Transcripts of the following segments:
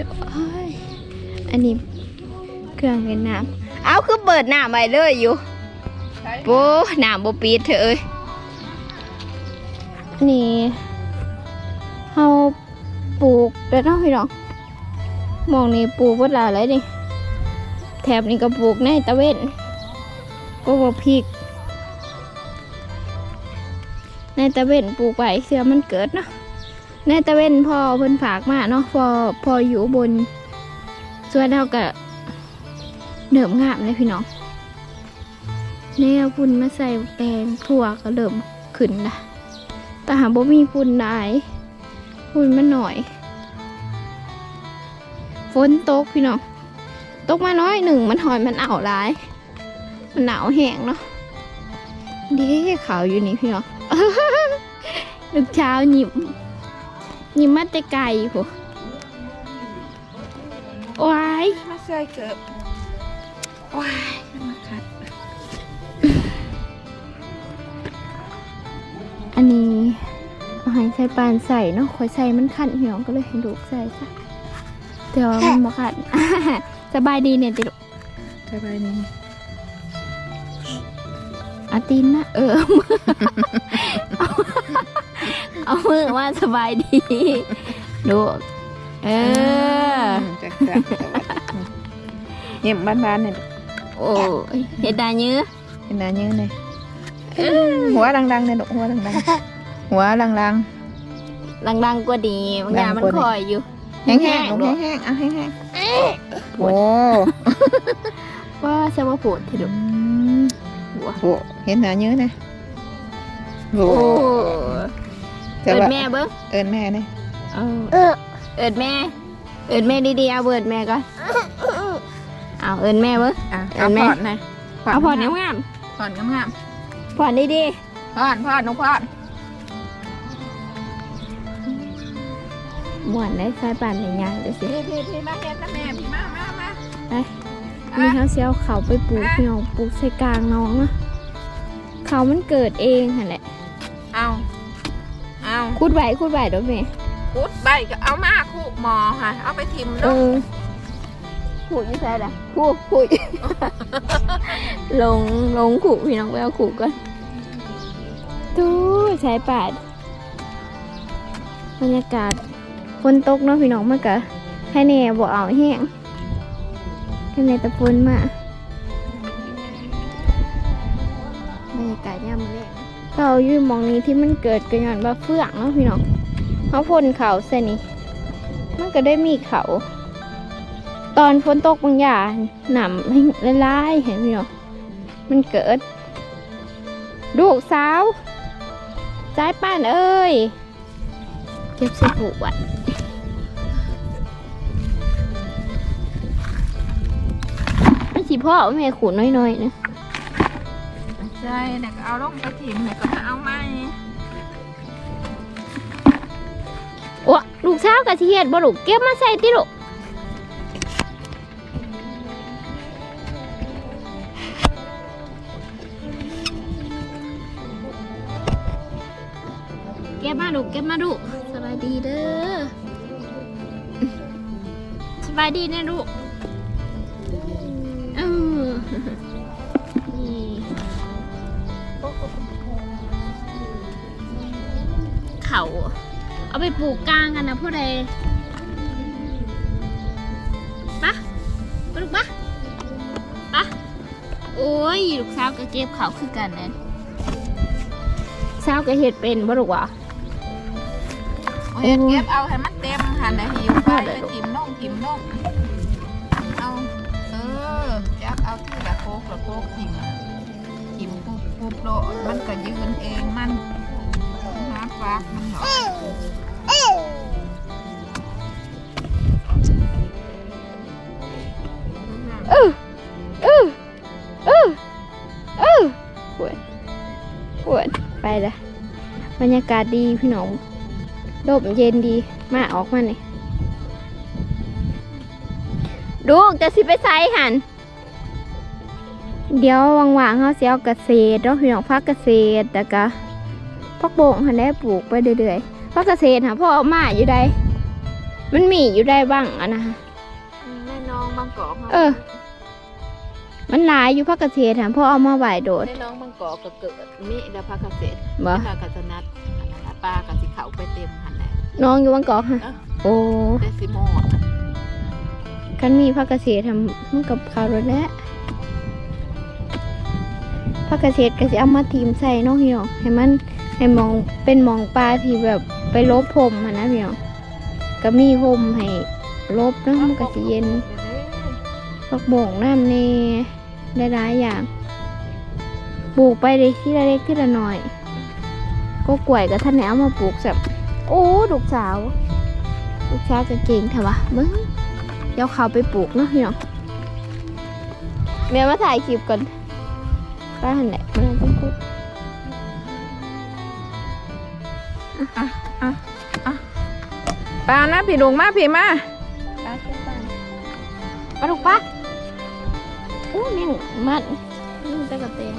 ดี๋ยวเอ้ยอันนี้เครื่องเล่นน้ำเอาคือเปิดน้ำไปเลยอยู่โบน้ำโบปิดเถอะเอ้ยอันนี่เฮาปลูกแล้วเนาะพี่น้องหมองนี่ปลูกวัดหลายเลยนี่แถบนี้ก็ปลูกในตะเวนก็บ่พริก ในตะเวนปลูกไว้เสือมันเกิดเนาะ ในตะเวนพอเพิ่นฝากมาเนาะพอพออยู่บนส่วนเราก็เดิมงามเลยพี่น้องแนวพุ่นมาใส่แปลงทั่วก็เริ่มขึ้นละแต่หาบ่มีพุ่นได้พุ่นมันหน่อยฝนตกพี่น้องตกมาน้อยหนึ่งมันหอยมันเอาหลาย มันหนาวแห้งเนาะเด้ขาวอยู่นี่พี่น้องลูกเช้าหยิบ ยิ้มมาแต่ไกลโหว้ายมาใส่เกือบว้ายมาคัด อันนี้เอาให้ใส่ปานใส่เนาะคอยใส่มันขันเหี่ยวก็เลยให้ลูกใส่ซะแต่ว่ามันบ่ขันสบายดีเนี่ยติลูกสบายดีอาตินนะเออ เอาเอามือว่าสบายดีลูกเออจักจักเยี่ยมบ้านๆเนี่ยโอ้ยเห็ดดาเนื้อเห็นหน้าเยอะเลยหัวดังๆเนี่ยลูกหัวดังๆหัวดังดังๆกว่าดีบางอย่างมันดังกคว่าอยอยู่ๆแห้งๆลูกแห้งๆเอาแห้งๆโอ้ว่าใช่ว่าปวดทีเดียวหัวโหเห็นหน้าเยอะนะโอ้โอ้จะ เอิดว่าแม่เบิ้งเอินแม่เนี่ยเออเอิดแม่ เอิดแม่ดีๆเอาเบิดแม่ก่อนเอาเอิดแม่เบิ้งอะเอิ้เอานแม่พอดนะเอาผ่อนงามพอดงามๆผ่อนดีๆพอดพอดน้องพอดๆม่วนได้สายป่านในยางเดี๋ยวสิพี่พี่พี่มาเฮ็ดนะแม่พี่มามามามีเขาเสียวเขาไปปลูกพี่น้องปลูกใส่กลางน้องเนาะเขามันเกิดเองหั่นแหละเอาเอา คูดไหวคูดไหวเด้อแม่คุดใบก็เอามาคู่หมอค่ะ เอาไปทิมเอลูกอผูกยี่ใส่ละผูกผูกลงลงขู่พี่น้องไปเอาขู่ก่อนดูใช้ปาดบรรยากาศฝนตกเนาะพี่น้องมันก็ให้แน่บ่เอาแห้งแค่ในตะฝนมาบรรยากาศยามมื้อแลง เขาอยู่มองนี้ที่มันเกิดกันยอนว่าเฟื่องเนาะพี่น้องเขาพ่นเขาใส่นี่มันก็ได้มีเขา ตอนฝนตกบางอย่างหนำให้ละลายเห็นพี่เนาะมันเกิด ลูกสาวสายป้านเอ้ย เก็บส่ผูกไว้ไม่สิพ่อเอาแม่ขูดน้อยๆนะ ใช่เนี่ยก็เอาลงไปทิมเนี่ยก็มาเอาไม้โอ้ลูกสาวกะสิเฮ็ดบ่ลูกเก็บมาใส่ติลูกเก็บมาลูกเก็บมาลูกสบายดีเด้อสบายดีนะลูกเออ เขา เอาไปปลูกกลางกันนะพวกใดปะไปลูกปะปะโอ้ยลูกสาวก็เก็บเขาคือกันนะสาวก็เห็ดเป็นบ่ลูกวะโอ้ยเก็บเอาให้มันเต็มหันนะหิวไปไปทิมน่องทิมน่องเอาเออจับเอาที่ละโคกละโคกทิมทิมปุ๊บปุ๊บโลดมันก็ยืนเองมัน หาฟากมันหรอกเออเออเออเอปวดปวดไปละบรรยากาศดีพี่น้องลมเย็นดีมาออกมาเนี่อยลูจะสิไปไซหันเดี๋ยวว่างๆเขาเสียเกษตรเนาะพี่น้องพักเกษตรแต่ก็ พักโป่งหันได้ปลูกไปเรื่อยๆพักเกษตรหาพ่อเอามาอยู่ใดมันมีอยู่ได้บ้างอะนะฮะแม่น้องบางกอกเออ มันหลายอยู่พักเกษตรถามพ่อเอามาไหวโดดแม่น้องบางกอกก็เกิดมีดาภาเกษตรบ่ภากัสนัดอันนั้นน่ะป้ากับสิเขาไปเต็มหันแหละน้องอยู่บางกอกฮะเอ้าโอ้เดซิโมดกันมีพักเกษตรทำมันกับข้าวรถแล้วพักเกษตรก็จะเอามาทีมใส่เน้องพี่น้องให้มัน ให้มองเป็นมองปลาที่แบบไปลบผมนะพี่น้องก็มีห่มให้ลบเนาะมันก็สิเย็นผักโบ่งน้ำเน่ได้หลายอย่างปลูกไปเลยที่ละเล็กที่ละน้อย ก็กล้วยกับท่านไหนเอามาปลูกแบบโอ้ลูกสาวลูกสาวก็เก่งเถอะวะมึงเดี๋ยวเขาไปปลูกเนาะพี่น้องแม่มาถ่ายคลิปก่อนป้าหันแหละ มันต้องพูดป้านะพี่ลุงมาพี่มาป้าเชื่อป้าป้าลูกป้าโอ้เนี่ยมันนี่มันตะกะเตง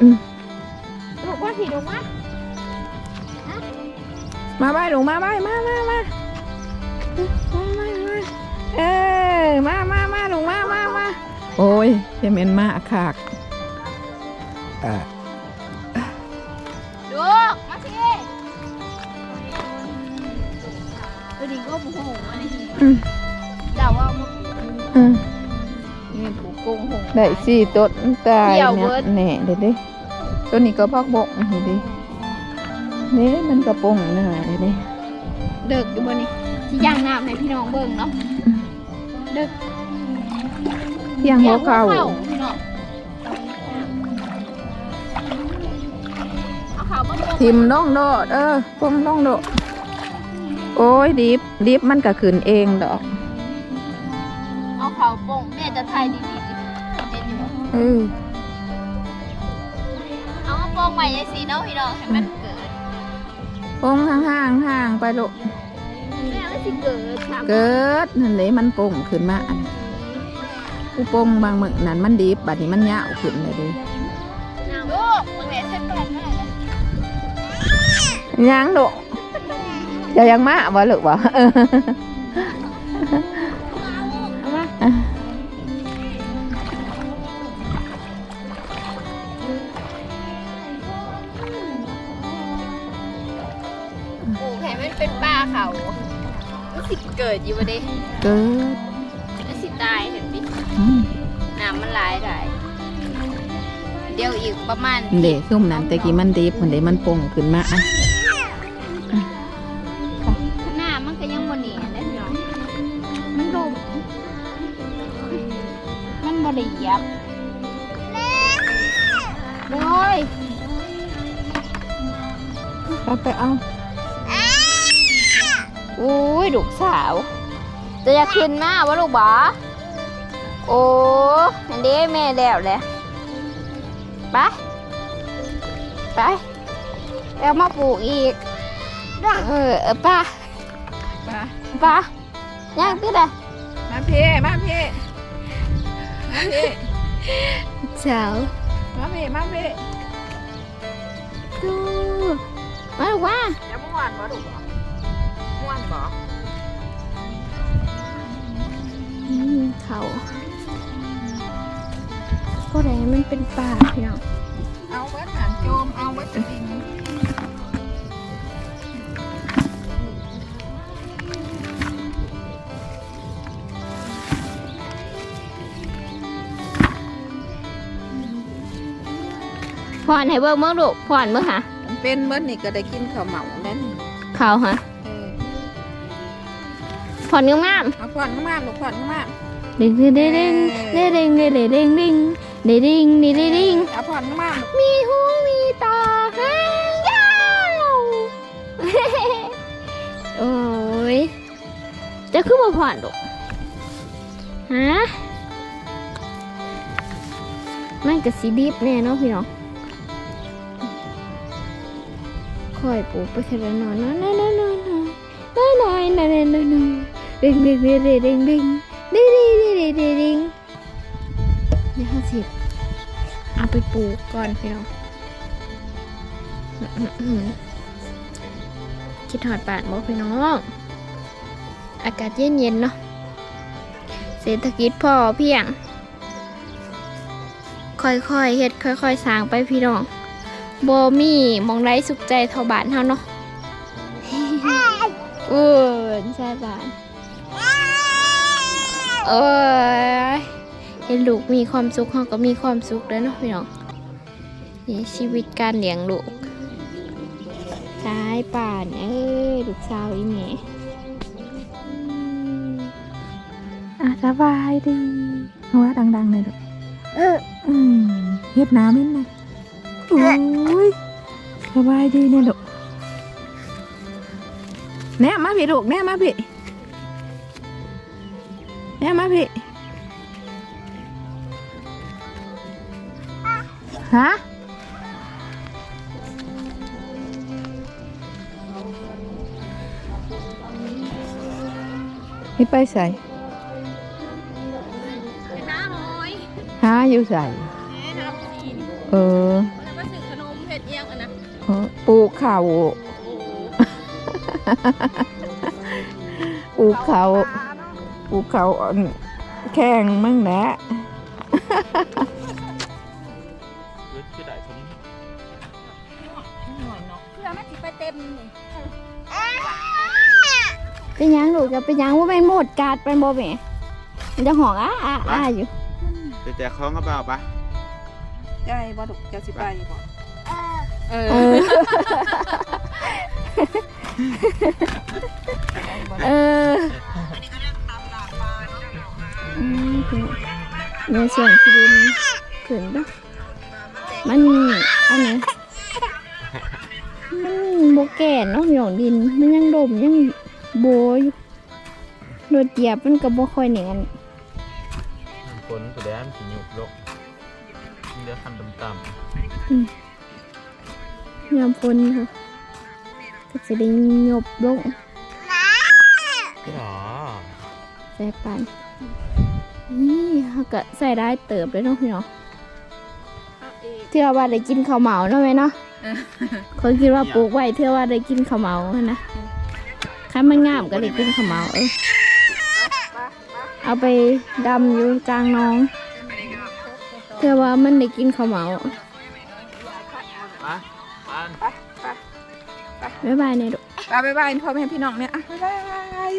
อืมลูกว่าพี่ลูกว่ามาบ้ายลุงมาบ้ายมามามามามามาเออมามามาลุงมามามาโอ้ยเจเมนมาขากอ่า ดาว่ามันอืมนี่ผูกงหงได้สี่ต้นตายเดี่ยวเนี่เบิยดแหน่เด็ดดิตัวนี้ก็พักบกนี่ดินี่มันกระปงเนื้อเด็ดดิเด็กอยู่บนนี้ที่ย่างน้ำให้พี่น้องเบิ่งเนาะเด็กเที่ยงหัวเข่าพี่น้องเอาเขามาปงทิมน้องโดดเออปงน้องโดด โอ้ยดิบดิบมันก็ขึ้นเองดอก เอาเขาปงแม่จะทายดีๆสิเด็ดอยู่บ่เออเอามาปงใหม่ยังสีเนาะพี่น้องให้มันเกิดปงห่างห่างๆห่างไปลูกแม่ไม่สิเกิดครับเกิดนั่นเลยมันปงขึ้นมาอันกูปงบางมือนั้นมันดิบบัดนี้มันยาวขึ้นเลยดิลูกมึงเห็นเส้นแปดแม่เลยยังโดด จะยังมาบ่ลูกบ่เออเอามาอะปลูกให้มันเป็นป่าเขามันสิเกิดอยู่บ่เด้เกิดมันสิตายเห็นดิอืมน้ำมันหลายหลายเดี๋ยวอีกประมาณเด็กซุ่มนั้นแต่กี้มันดิบมันเด็มันปงขึ้นมาอะ ไปไปเอาอุ้ยลูกสาว จะอยากขึ้นมาวะลูกบอโอ้อันนี้แม่แล้วแหละไป ไปแล้วมาปลูกอีก เออเออป้าไปป้าย่างขึ้นเลยมาพี่มาพี่มาพี่สาวมาพี่มาพี่ ดูมาลูกว่าจะม่วนบ่ลูกบ่ม่วนบ่อืมเขาก็เลยมันเป็นป่าพี่น้องเอาไว้หางโจมเอาไว้จะดินผ่อนให้เบิ่งเมื่อลูกผ่อนเมื่อหะมัน เป็นเมื่อนี่ก็ได้กินข้าวเหมาแล้วนี่เขาฮะเออผ่อนงามเอาผ่อนมากๆลูกผ่อนมากๆดิงดิงดิงดิงดิงดิงดิงดิงดิงดิงดิงดิงดิงดิงๆเอาผ่อนมากๆลูกมีหูมีตาหางยาวโอ้ยจะขึ้นมาผ่อนลูกฮะมันกับสีดิบแน่เนาะพี่น้อง ค่อยปลูกไปทีละหน่อยน้อยน้อยน้อยน้อยน้อยน้อยน้อยน้อยน้อยน้อยดิงดิงดิงดิงดิงดิงดิงดิงดิงดิงดิงดิงนี่ห้าสิบเอาไปปูก่อนพี่น้องคิดถอดปาดบอกพี่น้อง อากาศเย็นๆเนาะ เศรษฐกิจพอเพียง ค่อยๆเฮ็ดค่อยๆสร้างไปพี่น้อง บมีหมองไรสุขใจเท่าบ้านเฮาเนาะเออใช่บ้านเออเห็นลูกมีความสุขเฮาก็มีความสุขแล้วเนาะพี่น้องนี่ชีวิตการเลี้ยงลูกชายป่านเอ้ยลูกสาวอีแม่อืมอะสบายดีเอาว่าดังๆเลยลูกเอออืมเฮ็ดน้ำมินนะ โอ้ยสบายดีเนี่ยลูกแน่มาพี่ลูกแน่มาพี่แน่มาพี่ฮะให้ไปใส่น้าน้อยหาอยู่ใส่แม่น้ำสีนเออ งอันนะเออปลูกข้าวปลูกข้าวปลูกข้าวอ่อนแข่งมั่งแหละคือได้ชมเพื่อไม่ติไปเต็มเป็นหยังลูกจะเป็นหยังว่าเป็นโหมดการ์ดเป็นโบแม่มันจะหองอ้าอ้าอ้าอยู่จะแจกของกระเป๋าปะใจบ่ถูกจะสิไปบ่ เอเอออ เอออืมเนี่ยเสียงที่ดินขึ้นปะมันอันนี้มันโบแก่นเนาะหยองดิน มันยังดมยังโบอยู่รถเหยียบมันก็บ่ค่อยเหนียนฝนตัวแดงสีหยุบโลกเดี๋ยวคันต่ำ ยามฝนค่ะก็จะได้หยบลงๆพี่หรอใส่ปันนี่เขาก็ใส่ได้เติบเลยเนาะพี่เนาะเทื่อว่าได้กินข้าวเหมาเนาะไหมเนาะคนคิดว่าปลูกไว้เทื่อว่าได้กินข้าวเหมานะคันมันงามก็ได้กินข้าวเหมาเออเอาไปดำอยู่กลางหน้องเทื่อว่ามันได้กินข้าวเหมา ปะปันบ๊ายบายเนี่ยลูกไปบ๊ายบายพ่อแม่พี่น้องเนี่ยอะบ๊ายบาย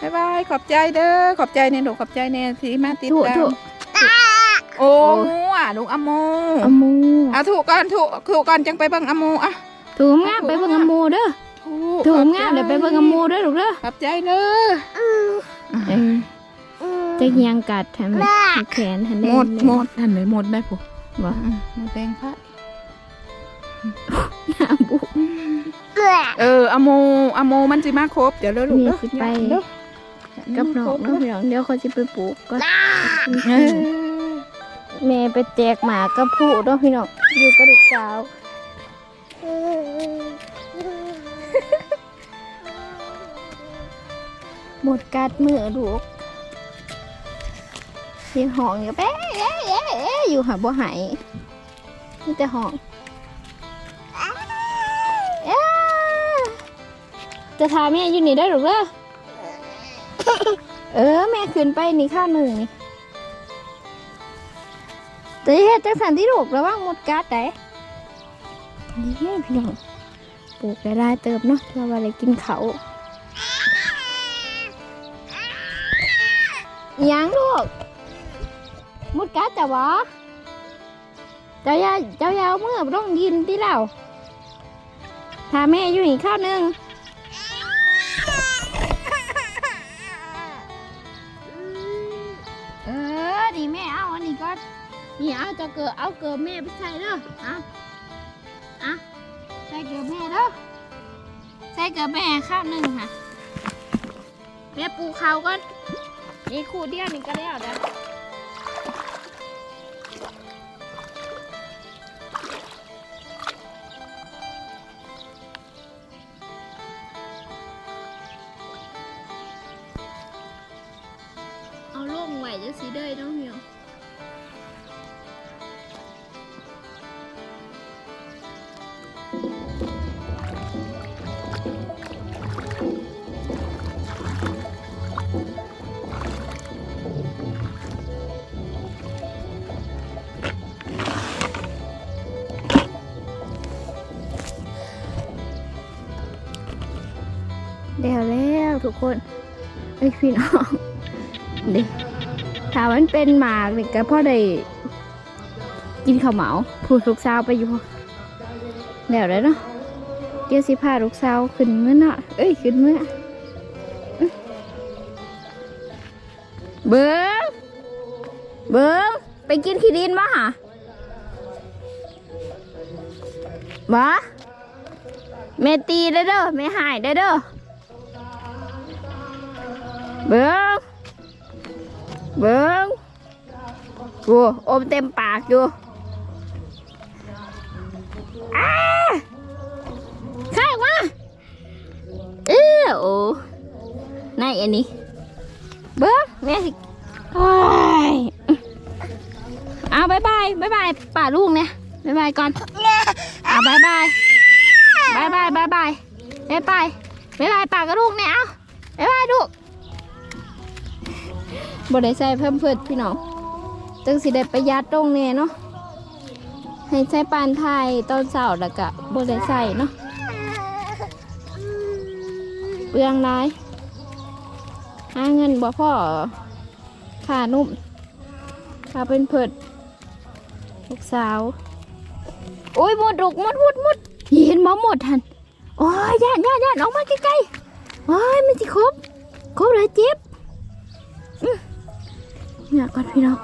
บ๊ายบายขอบใจเด้อขอบใจเนี่ยลูกขอบใจเนี่ยที่มาติดถูกตามถูกโอ้อะลูกอะโมเอามูอะถูกก่อนถูกถูกก่อนจังไปเบิ่งอะโมอะถูกงามไปเบิ่งอมูเด้อถูกถูกงามเดี๋ยวไปเบิ่งอมูเด้อลูกเด้อขอบใจเด้อเออจะยังกัดทำไมแขนทันหได้มดหมดอันไหนหมดได้ปุ๊บ่หมดแดงค่ะ หน้าบุกเอออะโมอะโมมันสิมาครบ เดี๋ยวเด้อลูกนี่เด้อสิไปเด้อกับน้องเนาะพี่น้องเดี๋ยวเขาจะไปปลูกก็เออแม่ไปแจกหมากับผู้เนาะพี่น้องอยู่กับลูกสาวหมดกัดมือลูกเสียงห้องอยู่แป๊ะเอ๊ะเอ๊ะเอ๊ะอยู่หาบ่หายนี่แต่ห้อง จะทาแม่อยู่นี่ได้หรือเปล่าเออ แม่ขึ้นไปนี่ข้าหนึ่งนี่จะเฮ็ดจังสันที่ลูกระวังหมดกัดได้นี่พี่น้องปลูกได้ได้เติมเนาะเพื่อว่าอะไรกินเขายังลูกหมดกัดแต่วะเจ้ายาเจ้ายาเมื่อไปต้องยินที่เราพาแม่อยู่อีกข้าวหนึ่ง แม่เอาอันนี้ก็นี่เอาจะเกิดเอาเกิดแม่ไปใส่เด้อเอาเอาใส่เกิดแม่เด้อใส่เกิดแม่ข้าวหนึ่งค่ะแม่ปูเขาก่อนนี่คู่เดียวนี่ก็แล้วเด้อ ว้จังสีเด้ยน้องเหี่ยวเดี๋ยวแล้วทุกคนไอ้พี่น้องเด็ก ถ้ามันเป็นหมากเด็กก็พ่อได้กินข้าวเหมาพูดลูกสาวไปอยู่แล้วเลยเนาะเดี๋ยวสิพาลูกสาวขึ้นเมื่อเนาะเอ้ยขึ้นเมื่ออื้อเบิ้งเบิ้งไปกินขี้ดินมาหะมาเมตีได้เด้อไม่หายได้เด้อเบิ้ง เบิ้งกูอมเต็มปากอยู่อ้าข้าวมาเออโอ้นายอันนี้ เบิ้งแม่สิโอ้ยเอาบายบายบายบายป่าลูกเนี่ยบายบายก่อนเอาบายบายบายบายบายบายบายบายบายบายป่ากับลูกเนี่ยเอาบายบายลูก บ่ได้ใส่เพิ่มเพิ่มพี่น้องจึงสิได้ประหยัดตรงนี้เนาะให้ใช้ปานไทยตอนเสาร์แล้วก็บ่ได้ใส่เนาะเปลืองหลายหาเงินบ่พ่อค่านุ่มค่าเป็นเพิดลูกสาวโอ้ยหมดลูกหมดหมดหมดเห็นบ่หมดทันโอ้ยย่านย่านย่านออกมาใกล้ๆโอ้ยมันสิครบครบเลยเจ็บ เนี่ยก่อนพี่น้อง